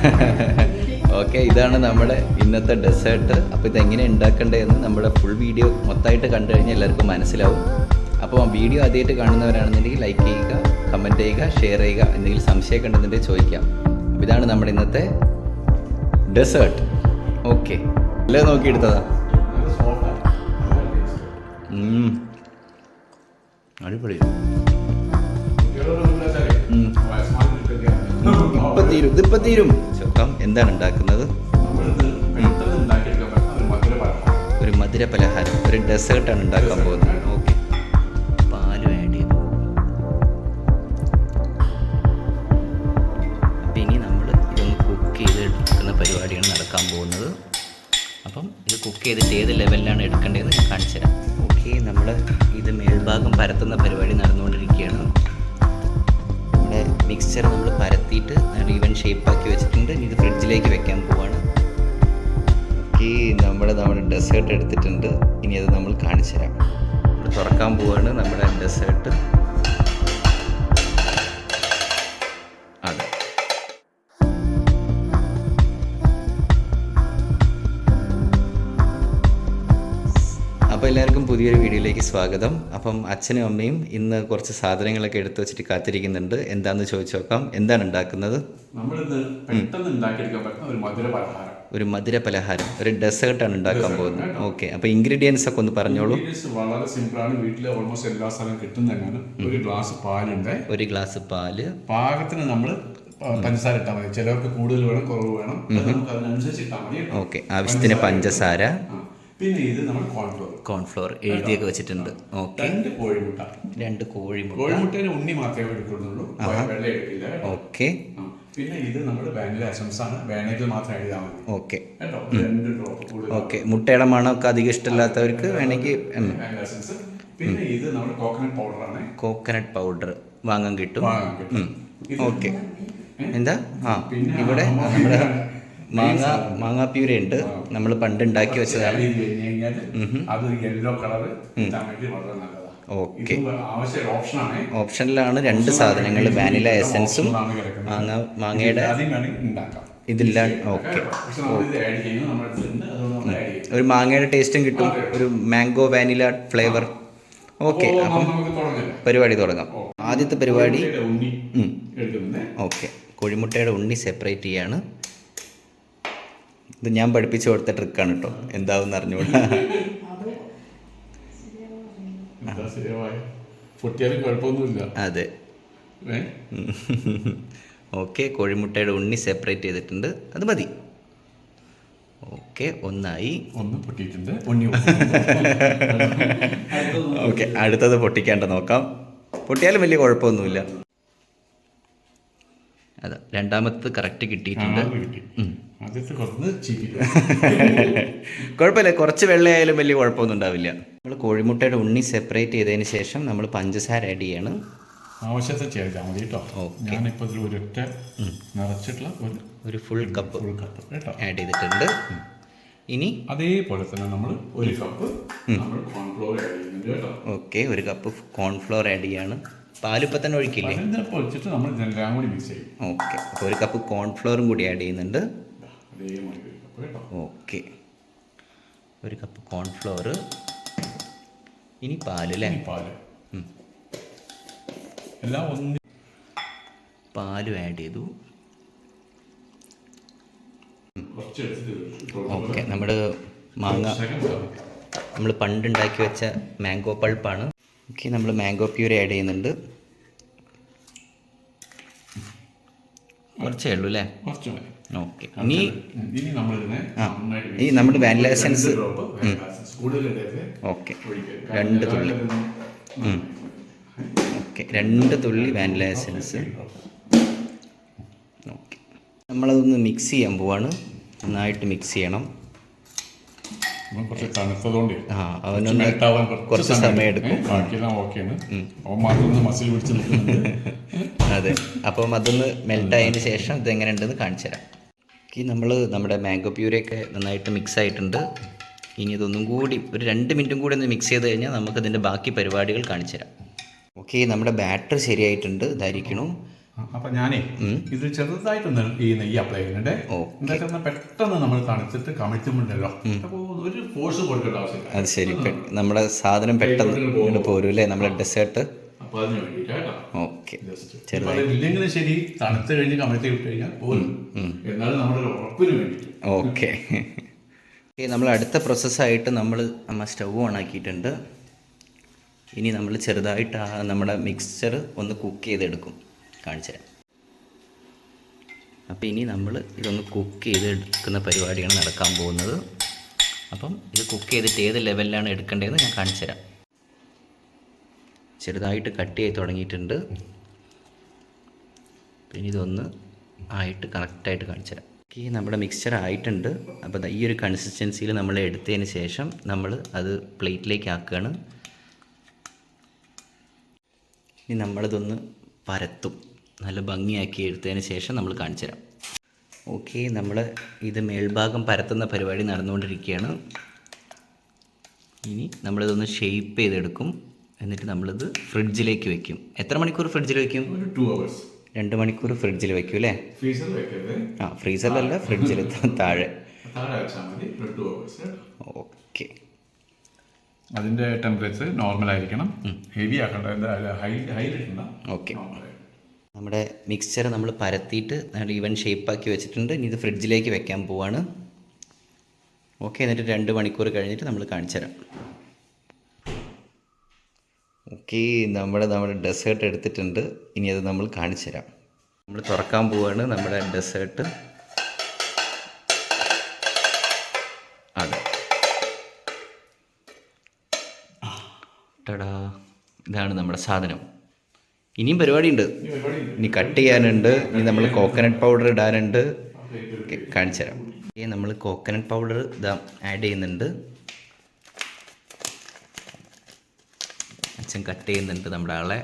Okay ഇതാണ് നമ്മുടെ ഇന്നത്തെ ഡെസേർട്ട് അപ്പോൾ ഇതെങ്ങനെ ഉണ്ടാക്കേണ്ടതെന്ന് നമ്മുടെ ഫുൾ വീഡിയോ മൊത്തമായിട്ട് കണ്ടു കഴിഞ്ഞാൽ എല്ലാവർക്കും മനസ്സിലാവും. അപ്പോൾ വീഡിയോ ആദ്യമായിട്ട് കാണുന്നവരാണെന്നുണ്ടെങ്കിൽ ലൈക്ക് ചെയ്യുക കമന്റ് ചെയ്യുക ഷെയർ ചെയ്യുക എന്തെങ്കിലും സംശയമൊക്കെ ഉണ്ടെന്നുണ്ടെങ്കിൽ ചോദിക്കാം. അപ്പോൾ ഇതാണ് നമ്മുടെ ഇന്നത്തെ ഡെസേർട്ട് ഓക്കെ എല്ലാം നോക്കിയെടുത്തതാ. അടിപൊളി. ഇപ്പൊ തീരും ഇതിപ്പോ തീരും. ചോക്കാം എന്താണ് ഉണ്ടാക്കുന്നത്? ഒരു മധുര പലഹാരം ഒരു ഡെസേർട്ടാണ് ഉണ്ടാക്കാൻ പോകുന്നത്. ഓക്കെ. പാലും ഇനി നമ്മൾ കുക്ക് നടക്കാൻ പോകുന്നത്. അപ്പം ഇത് കുക്ക് ചെയ്തിട്ട് ഏത് ലെവലിലാണ് എടുക്കേണ്ടതെന്ന് കാണിച്ചു തരാം ഓക്കെ നമ്മൾ ഇത് മേൽഭാഗം പരത്തുന്ന പരിപാടി നടന്നുകൊണ്ടിരിക്കുകയാണ്. മിക്സ്ചർ നമ്മൾ പരത്തിയിട്ട് ഈവൻ ഷേപ്പാക്കി വെച്ചിട്ടുണ്ട്. ഇനി ഇത് ഫ്രിഡ്ജിലേക്ക് വെക്കാൻ പോവാണ്. ഓക്കെ നമ്മുടെ നമ്മുടെ ഡെസേർട്ട് എടുത്തിട്ടുണ്ട്. ഇനി അത് നമ്മൾ കാണിച്ചു തരാം തുറക്കാൻ പോവാണ് നമ്മുടെ ഡെസേർട്ട് പുതിയൊരു വീഡിയോയിലേക്ക് സ്വാഗതം. അപ്പം അച്ഛനും അമ്മയും ഇന്ന് കുറച്ച് സാധനങ്ങളൊക്കെ എടുത്തു വെച്ചിട്ട് കാത്തിരിക്കുന്നുണ്ട്. എന്താണെന്ന് ചോദിച്ചു നോക്കാം. എന്താണ് ഉണ്ടാക്കുന്നത്? ഒരു മധുര പലഹാരം. ഒരു ഡെസേർട്ടാണ് ഉണ്ടാക്കാൻ പോകുന്നത്. ഓക്കെ. അപ്പോൾ ഇൻഗ്രീഡിയൻസ് ഒക്കെ ഒന്ന് പറഞ്ഞോളൂ. വളരെ സിമ്പിൾ ആണ്. വീട്ടിൽ ഓൾമോസ്റ്റ് എല്ലാ സ്ഥലവും കിട്ടുന്നതാണ് ഒരു ഗ്ലാസ് പാലുണ്ട് ഒരു ഗ്ലാസ് പാൽ. പാകത്തിന് നമ്മൾ പഞ്ചസാര ഇട്ടാൽ മതി. ചിലർക്ക് കൂടുതൽ വേണം കുറവ് വേണം. നമുക്ക് അതിനനുസരിച്ച് ഇട്ടാൽ മതി. ഓക്കെ. ആവശ്യത്തിന് പഞ്ചസാര. പിന്നെ ഇത് നമ്മൾ കോൺഫ്ലോർ കോൺഫ്ലോർ എഴുതിയൊക്കെ വെച്ചിട്ടുണ്ട്. ഓക്കെ രണ്ട് കോഴിമുട്ട. രണ്ട് കോഴിമുട്ട. കോഴിമുട്ടയിൽ ഉണ്ണി മാത്രമേ എടുക്കുന്നുള്ളൂ വെള്ളം എടുക്കില്ല. ഓക്കെ പിന്നെ ഇത് നമ്മുടെ വാനില അസംസ് ആണ്. വാനില മാത്രം എഴുതാൻ മതി. ഓക്കെ ഓക്കെ മുട്ടയുടെ മണമൊക്കെ അധികം ഇഷ്ടമില്ലാത്തവർക്ക് വേണമെങ്കിൽ പിന്നെ ഇത് നമ്മുടെ കോക്കനട്ട് പൗഡർ ആണ്. കോക്കനട്ട് പൗഡർ വാങ്ങാൻ കിട്ടും. ഓക്കെ എന്താ? ആ ഇവിടെ നമ്മുടെ മാങ്ങ മാങ്ങ പ്യൂര ഉണ്ട്. നമ്മൾ പണ്ട് ഉണ്ടാക്കി വെച്ചതാണ്. അത് യെല്ലോ കളർ വളരെ നല്ലതാണ്. ഓക്കെ. ഓപ്ഷനിലാണ് രണ്ട് സാധനങ്ങൾ വാനില എസൻസും മാങ്ങ മാങ്ങയുടെ ഇതില്ല ഓക്കെ. ഒരു മാങ്ങയുടെ ടേസ്റ്റും കിട്ടും. ഒരു മാംഗോ വാനില ഫ്ലേവർ ഓക്കെ. അപ്പം പരിപാടി തുടങ്ങാം. ആദ്യത്തെ പരിപാടി ഓക്കെ. കോഴിമുട്ടയുടെ ഉണ്ണി സെപ്പറേറ്റ് ചെയ്യാണ്. ഇത് ഞാൻ പഠിപ്പിച്ചു കൊടുത്ത ട്രിക്കാണ് കേട്ടോ എന്താവും അറിഞ്ഞുകൂടാ. അതെ. ഓക്കെ കോഴിമുട്ടയുടെ ഉണ്ണി സെപ്പറേറ്റ് ചെയ്തിട്ടുണ്ട്. അത് മതി. ഓക്കെ ഒന്നായി. ഒന്ന് പൊട്ടിയിട്ടുണ്ട് ഓക്കെ അടുത്തത് പൊട്ടിക്കാണ്ട് നോക്കാം. പൊട്ടിയാലും വലിയ കുഴപ്പമൊന്നുമില്ല. അതെ രണ്ടാമത്തത് കറക്റ്റ് കിട്ടിയിട്ടുണ്ട്. കുഴപ്പമില്ല കുറച്ച് വെള്ളയായാലും വലിയ കുഴപ്പമൊന്നും ഉണ്ടാവില്ല. നമ്മൾ കോഴിമുട്ടയുടെ ഉണ്ണി സെപ്പറേറ്റ് ചെയ്തതിന് ശേഷം നമ്മൾ പഞ്ചസാര ആഡ് ചെയ്യാണ്. ആവശ്യത്തെ ചേർത്താൽ മതി കേട്ടോ. ഞാനിപ്പോൾ ഇതിൽ ഒരൊറ്റ നിറച്ചിട്ടുള്ള ഒരു ഒരു ഫുൾ കപ്പ് ഫുൾ കപ്പ് കേട്ടോ. ആഡ് ചെയ്തിട്ടുണ്ട്. ഇനി? അതേപോലെ തന്നെ നമ്മൾ ഒരു കപ്പ് നമ്മൾ കോൺഫ്ലോർ ആഡ് ചെയ്യുന്നുണ്ട് കേട്ടോ. ഓക്കെ ഒരു കപ്പ് കോൺഫ്ലോർ ആഡ് ചെയ്യാണ്. പാലിപ്പോൾ തന്നെ ഒഴിക്കില്ലേ ഒഴിച്ചിട്ട് നമ്മൾ കൂടി മിക്സ് ചെയ്യും. ഓക്കെ. അപ്പോൾ ഒരു കപ്പ് കോൺഫ്ലോറും കൂടി ആഡ് ചെയ്യുന്നുണ്ട്. ഓക്കെ. ഒരു കപ്പ് കോൺഫ്ലോർ ഇനി പാൽ അല്ലേ പാൽ. എല്ലാം ഒന്ന് പാലും ആഡ് ചെയ്തു. ഓക്കെ. നമ്മുടെ മാങ്ങ നമ്മൾ പണ്ടുണ്ടാക്കി വെച്ച മാംഗോ പൾപ്പാണ് ഓക്കെ നമ്മൾ മാംഗോ പ്യൂരി ആഡ് ചെയ്യുന്നുണ്ട്. കുറച്ചേ ഉള്ളൂ അല്ലേ? ഓക്കെ. ഇനി ഇനി നമ്മുടെ വാനില എസൻസ്. ഓക്കെ. രണ്ട് തുള്ളി. ഓക്കെ രണ്ട് തുള്ളി വാനില എസൻസ് ഓക്കെ നമ്മളതൊന്ന് മിക്സ് ചെയ്യാൻ പോവാണ്. നന്നായിട്ട് മിക്സ് ചെയ്യണം. കുറച്ച് തണുത്തതുകൊണ്ട് ആ അവനൊന്ന് ആവാൻ കുറച്ച് സമയം എടുക്കും. ബാക്കിയെല്ലാം ഓക്കെയാണ് അവൻ മാത്രം മസിൽ പിടിച്ച് നിൽക്കുന്നുണ്ട്. അതെ. അപ്പം അതൊന്ന് മെൽറ്റ് ആയതിന് ശേഷം ഇതെങ്ങനെ ഉണ്ടെന്ന് കാണിച്ചു തരാം. ഈ നമ്മൾ നമ്മുടെ മാംഗോ പ്യൂരയൊക്കെ നന്നായിട്ട് മിക്സ് ആയിട്ടുണ്ട്. ഇനി ഇതൊന്നും കൂടി ഒരു രണ്ട് മിനിറ്റും കൂടി ഒന്ന് മിക്സ് ചെയ്ത് കഴിഞ്ഞാൽ നമുക്ക് ഇതിന്റെ ബാക്കി പരിപാടികൾ കാണിച്ചു തരാം. ഓക്കെ നമ്മുടെ ബാറ്റർ ശരിയായിട്ടുണ്ട്. ഇതായിരിക്കണു. അപ്പൊ ഞാനേ ഇത് ചെറുതായിട്ടൊന്ന് ഈ നെയ്യ് അപ്ലൈ ചെയ്യുന്നുണ്ട്. എന്താ പെട്ടെന്ന് നമ്മൾ തണുത്തിട്ട് കമിഴ്ത്തുമ്പോണ്ടല്ലോ അപ്പോൾ ഒരു ഫോഴ്സ് കൊടുക്കേണ്ട ആവശ്യമില്ല. അത് ശരി. നമ്മുടെ സാധനം പെട്ടെന്ന് പോരും അല്ലേ? നമ്മുടെ ഡെസേർട്ട് ഓക്കെ. ഇല്ലെങ്കിലും ശരി തണുത്ത് കഴിഞ്ഞ് കമിഴ്ത്തി വിട്ട് കഴിഞ്ഞാൽ പോലും എന്നാലും നമ്മുടെ ഉറപ്പിന് വേണ്ടി ഓക്കെ. നമ്മൾ അടുത്ത പ്രോസസ്സായിട്ട് നമ്മൾ അമ്മ സ്റ്റൗ ഓൺ ആക്കിയിട്ടുണ്ട്. ഇനി നമ്മൾ ചെറുതായിട്ട് നമ്മുടെ മിക്സ്ചർ ഒന്ന് കുക്ക് ചെയ്തെടുക്കും. കാണിച്ചു തരാം. അപ്പോൾ ഇനി നമ്മൾ ഇതൊന്ന് കുക്ക് ചെയ്ത് എടുക്കുന്ന പരിപാടിയാണ് നടക്കാൻ പോകുന്നത്. അപ്പം ഇത് കുക്ക് ചെയ്തിട്ട് ഏത് ലെവലിലാണ് എടുക്കേണ്ടതെന്ന് ഞാൻ കാണിച്ചു തരാം. ചെറുതായിട്ട് കട്ട് ചെയ്ത് തുടങ്ങിയിട്ടുണ്ട്. പിന്നെ ഇതൊന്ന് ആയിട്ട് കറക്റ്റായിട്ട് കാണിച്ചു തരാം. ഈ നമ്മുടെ മിക്സ്ചർ ആയിട്ടുണ്ട്. അപ്പോൾ ഈ ഒരു കൺസിസ്റ്റൻസിയിൽ നമ്മൾ എടുത്തതിന് ശേഷം നമ്മൾ അത് പ്ലേറ്റിലേക്ക് ആക്കുകയാണ്. ഇനി നമ്മളിതൊന്ന് പരത്തും. നല്ല ഭംഗിയാക്കി എടുത്തതിന് ശേഷം നമ്മൾ കാണിച്ചു തരാം. ഓക്കെ നമ്മൾ ഇത് മേൽഭാഗം പരത്തുന്ന പരിപാടി നടന്നുകൊണ്ടിരിക്കുകയാണ്. ഇനി നമ്മളിതൊന്ന് ഷെയ്പ്പ് ചെയ്തെടുക്കും. എന്നിട്ട് നമ്മളിത് ഫ്രിഡ്ജിലേക്ക് വെക്കും. എത്ര മണിക്കൂർ ഫ്രിഡ്ജിൽ വെക്കും? ടു അവേഴ്സ് രണ്ട് മണിക്കൂർ ഫ്രിഡ്ജിൽ വെക്കും അല്ലേ? ആ ഫ്രീസറിലല്ല ഫ്രിഡ്ജിൽ താഴെ. ഓക്കെ അതിന്റെ ടെമ്പറേച്ചർ നോർമൽ ആയിരിക്കണം. ഹെവി ആക്കണ്ട ഹൈ ഹൈ ഓക്കെ നമ്മുടെ മിക്സ്ചർ നമ്മൾ പരത്തിയിട്ട് നല്ല ഈവൻ ഷേപ്പാക്കി വെച്ചിട്ടുണ്ട്. ഇനി ഇത് ഫ്രിഡ്ജിലേക്ക് വെക്കാൻ പോവാണ്. ഓക്കെ എന്നിട്ട് രണ്ട് മണിക്കൂർ കഴിഞ്ഞിട്ട് നമ്മൾ കാണിച്ചു തരാം. ഓക്കെ നമ്മുടെ നമ്മുടെ ഡെസേർട്ട് എടുത്തിട്ടുണ്ട്. ഇനി അത് നമ്മൾ കാണിച്ചു തരാം. നമ്മൾ തുറക്കാൻ പോവാണ് നമ്മുടെ ഡെസേർട്ട് അതെ. ടടാ ഇതാണ് നമ്മുടെ സാധനം. ഇനിയും പരിപാടിയുണ്ട്. ഇനി കട്ട് ചെയ്യാനുണ്ട്. ഇനി നമ്മൾ കോക്കനട്ട് പൗഡർ ഇടാനുണ്ട്. കാണിച്ചു തരാം. ഓക്കെ നമ്മൾ കോക്കനട്ട് പൗഡർ ഇതാ ആഡ് ചെയ്യുന്നുണ്ട്. അച്ഛൻ കട്ട് ചെയ്യുന്നുണ്ട് നമ്മുടെ ആളെ.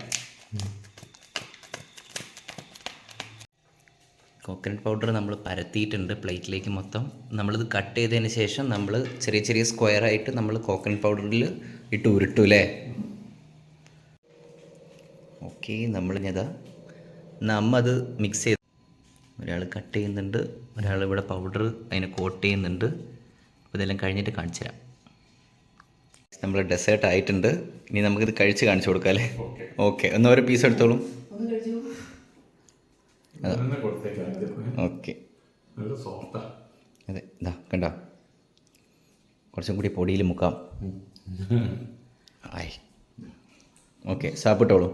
കോക്കനട്ട് പൗഡർ നമ്മൾ പരത്തിയിട്ടുണ്ട് പ്ലേറ്റിലേക്ക് മൊത്തം. നമ്മളിത് കട്ട് ചെയ്തതിന് ശേഷം നമ്മൾ ചെറിയ ചെറിയ സ്ക്വയർ ആയിട്ട് നമ്മൾ കോക്കനട്ട് പൗഡറിൽ ഇട്ട് ഉരുട്ടും അല്ലേ? ഓക്കെ നമ്മളിഞ്ഞതാ നമ്മ അത് മിക്സ് ചെയ്ത് ഒരാൾ കട്ട് ചെയ്യുന്നുണ്ട് ഒരാൾ ഇവിടെ പൗഡർ അതിനെ കോട്ട് ചെയ്യുന്നുണ്ട്. അപ്പോൾ ഇതെല്ലാം കഴിഞ്ഞിട്ട് കാണിച്ചു തരാം. നമ്മൾ ഡെസേർട്ട് ആയിട്ടുണ്ട്. ഇനി നമുക്കിത് കഴിച്ച് കാണിച്ചു കൊടുക്കാം അല്ലേ? ഓക്കെ ഒന്ന് ഓരോ പീസ് എടുത്തോളൂ. ഓക്കെ അതെ ഇതാ കണ്ടോ? കുറച്ചും കൂടി പൊടിയിൽ മുക്കാം. ആയി. ഓക്കെ സാപ്പിട്ടോളൂ.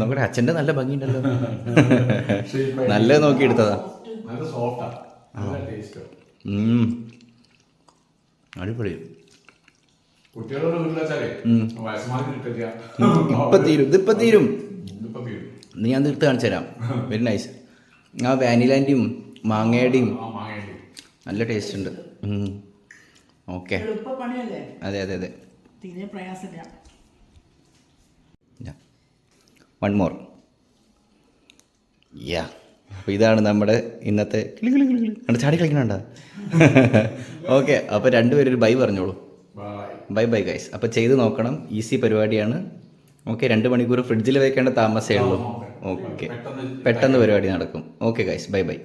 നമ്മുടെ അച്ഛന്റെ നല്ല ഭംഗിയുണ്ടല്ലോ. നല്ല നോക്കി എടുത്തതാ നല്ല സോഫ്റ്റാ നല്ല ടേസ്റ്റ് ഉം. അടിപൊളി. ഇപ്പം തീരും ഇതിപ്പം തീരും. നീ ഞാൻ തീർത്ത് കാണിച്ചു തരാം. വെരി നൈസ് ആ വാനിലാന്റെയും മാങ്ങയുടെയും നല്ല ടേസ്റ്റ് ഉണ്ട്. ഓക്കെ അതെ അതെ അതെ. തീരെ പ്രയാസമില്ല. വൺ മോർ യാ അപ്പോൾ ഇതാണ് നമ്മുടെ ഇന്നത്തെ കിളി കിളി കിളി കിളി. കണ്ട് ചാടി കളിക്കണണ്ട? ഓക്കെ അപ്പോൾ രണ്ടുപേരും ഒരു ബൈ പറഞ്ഞോളൂ. ബൈ ബൈ ബൈ ഗൈസ് അപ്പോൾ ചെയ്ത് നോക്കണം. ഈസി പരിപാടിയാണ്. ഓക്കെ രണ്ട് മണിക്കൂർ ഫ്രിഡ്ജിൽ വെക്കേണ്ട താമസമേ ഉള്ളൂ. ഓക്കെ. പെട്ടെന്ന് പരിപാടി നടക്കും. Okay guys bye bye